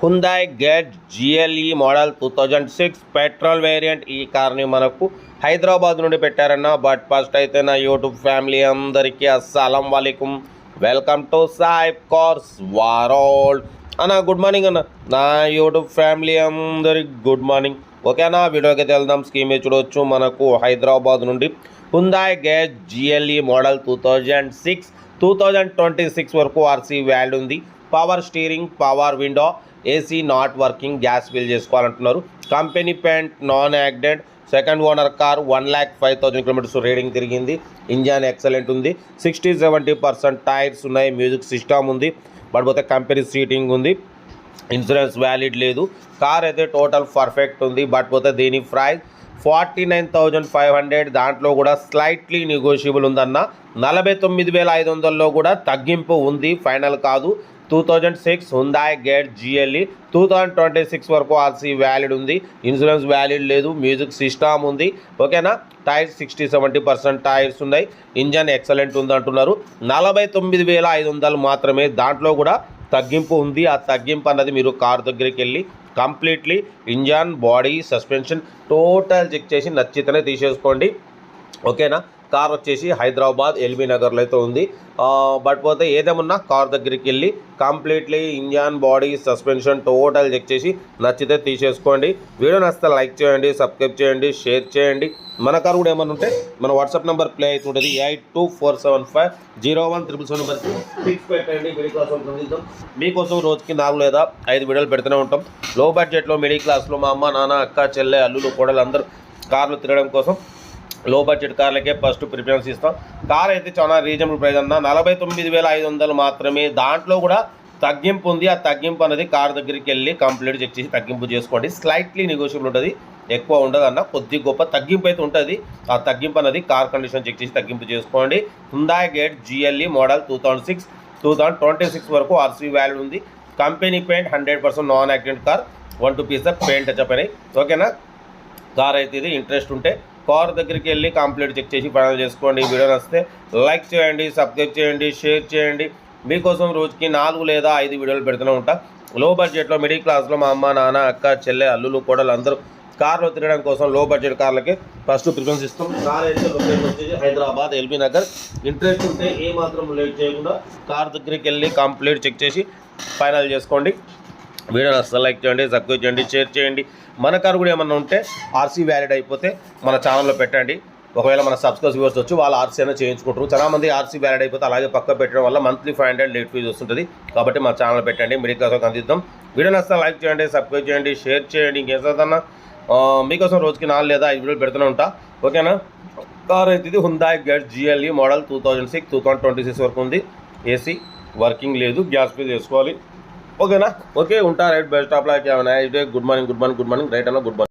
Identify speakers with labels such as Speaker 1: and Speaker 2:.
Speaker 1: Hyundai Getz GLE model two thousand six petrol variant ఈ కార్ని మనకు హైదరాబాద్ నుండి పెట్టారన్న. బట్ ఫస్ట్ అయితే నా యూట్యూబ్ ఫ్యామిలీ అందరికీ అస్సలం వాలేకుం. Welcome to Saib cars world అన్న గుడ్ మార్నింగ్ అన్న. నా యూట్యూబ్ ఫ్యామిలీ అందరికి గుడ్ మార్నింగ్ ఓకేనా వీడియోకి అయితే వెళ్దాం. స్కీమ్ చూడవచ్చు మనకు హైదరాబాద్ నుండి Hyundai Getz GLE model two thousand six two thousand twenty six వరకు ఆర్సీ వ్యాల్యూ ఉంది. Power steering power window AC not working gas fill చేసుకోవాలంటున్నారు. Company paint non accident second owner car one lakh five thousand kilometres reading తిరిగింది. Engine excellent ఉంది. Sixty seventy percent tyres ఉన్నాయి. Music system ఉంది. పడిపోతే company seating ఉంది. Insurance valid లేదు. Car అయితే total perfect ఉంది. But పోతే దీని price forty nine thousand five hundred దాంట్లో కూడా స్లైట్లీ నెగోషియబుల్ ఉందన్న. నలభై తొమ్మిది వేల ఐదు వందల్లో కూడా తగ్గింపు ఉంది. ఫైనల్ కాదు. Two thousand six Hyundai Getz GLE two thousand twenty six వరకు ఆర్సీ వ్యాలిడ్ ఉంది. ఇన్సూరెన్స్ వ్యాలిడ్ లేదు. మ్యూజిక్ సిస్టమ్ ఉంది. ఓకేనా? Tyres sixty seventy percent tyres ఉన్నాయి. ఇంజన్ ఎక్సలెంట్ ఉంది అంటున్నారు నలభై తొమ్మిది వేల ఐదు వందలు మాత్రమే దాంట్లో కూడా తగ్గింపు ఉంది. ఆ తగ్గింపు అన్నది మీరు కారు దగ్గరికి వెళ్ళి completely engine body suspension total check చేసి నచ్చితేనే తీసేసుకోండి. ఓకేనా? కార్ వచ్చేసి హైదరాబాద్ ఎల్బీ నగర్లో అయితే ఉంది. బట్ పోతే ఏదేమన్నా కార్ దగ్గరికి వెళ్ళి completely engine body suspension total check చేసి నచ్చితే తీసేసుకోండి. వీడియో నచ్చితే లైక్ చేయండి సబ్స్క్రైబ్ చేయండి షేర్ చేయండి. మన కార్ కూడా ఏమన్నా ఉంటే మన వాట్సాప్ నెంబర్ ప్లే అవుతుంటుంది eight two four seven five zero one triple seven నెంబర్కి ఫిక్స్ పెట్టండి. మిడిల్ క్లాస్ మీకోసం రోజుకి నాలుగు లేదా ఐదు వీడియోలు పెడుతూనే ఉంటాం. లో బడ్జెట్లో మిడిల్ క్లాస్లో మా అమ్మ నాన్న అక్క చెల్లె అల్లులు కోడలు అందరూ కార్లు తిరగడం కోసం లో బడ్జెట్ కార్లకే ఫస్ట్ ప్రిఫరెన్స్ ఇస్తాం. కార్ అయితే చాలా రీజనబుల్ ప్రైస్ అన్న. నలభై తొమ్మిది వేల ఐదు వందలు మాత్రమే. దాంట్లో కూడా తగ్గింపు ఉంది. ఆ తగ్గింపు అనేది కార్ దగ్గరికి వెళ్ళి కంప్లీట్ చెక్ చేసి తగ్గింపు చేసుకోండి. స్లైట్లీ నెగోషియబుల్ ఉంటుంది. ఎక్కువ ఉండదు అన్న. కొద్ది గొప్ప తగ్గింపు అయితే ఉంటుంది. ఆ తగ్గింపు అనేది కార్ కండిషన్ చెక్ చేసి తగ్గింపు చేసుకోండి. Hyundai Getz GLE model two thousand six two thousand twenty six వరకు ఆర్సీ వాల్యూ ఉంది. Company paint hundred percent non accident car one two piece paint చెప్పినాయి ఓకేనా కార్ అయితే ఇది ఇంట్రెస్ట్ ఉంటే కార్ దగ్గరికి వెళ్ళి కంప్లీట్ చెక్ చేసి ఫైనల్ చేసుకోండి. ఈ వీడియో నచ్చితే లైక్ చేయండి సబ్స్క్రైబ్ చేయండి షేర్ చేయండి. మీకోసం రోజుకి నాలుగు లేదా ఐదు వీడియోలు పెడుతూనే ఉంటా. లో బడ్జెట్లో మిడిల్ క్లాస్లో మా అమ్మ నాన్న అక్క చెల్లె అల్లులు కోడలు అందరూ కార్లో తిరగడం కోసం లో బడ్జెట్ కార్లకి ఫస్ట్ ప్రిఫరెన్స్ ఇస్తాం. కార్ అయితే లొకేషన్ వచ్చేసి హైదరాబాద్ ఎల్బీ నగర్. ఇంట్రెస్ట్ ఉంటే ఏ మాత్రం లేట్ చేయకుండా కార్ దగ్గరికి వెళ్ళి కంప్లీట్ చెక్ చేసి ఫైనల్ చేసుకోండి. వీడియో అసలు లైక్ చేయండి సబ్స్క్రైబ్ చేయండి షేర్ చేయండి. మన కారు కూడా ఏమన్నా ఉంటే ఆర్సీ వ్యాలిడ్ అయిపోతే మన ఛానల్లో పెట్టండి. ఒకవేళ మన సబ్స్క్రైబ్ వ్యూవర్స్ వచ్చి వాళ్ళు ఆర్సీ అయినా చేయించుకుంటారు. చాలా మంది ఆర్సీ వ్యాలిడ్ అయిపోతే అలాగే పక్క పెట్టడం వల్ల monthly five hundred late fee వస్తుంటుంది. కాబట్టి మన ఛానల్ పెట్టండి మీరు కోసం అందిద్దాం. వీడియో నచ్చితే లైక్ చేయండి సబ్స్క్రైబ్ చేయండి షేర్ చేయండి. ఇంకేం చదువుతున్నా మీకోసం రోజుకి నాలుగు లేదా ఐదు వీడియోలు పెడుతూనే ఉంటా. ఓకేనా? కార్ అయితే ఇది Hyundai Getz GLE model two thousand six two thousand twenty six వరకు ఉంది. ఏసీ వర్కింగ్ లేదు గ్యాస్ ఫిల్ చేసుకోవాలి ఓకేనా? ఓకే ఉంటా right best of like good morning good morning good morning right అన్న గుడ్ మార్నింగ్.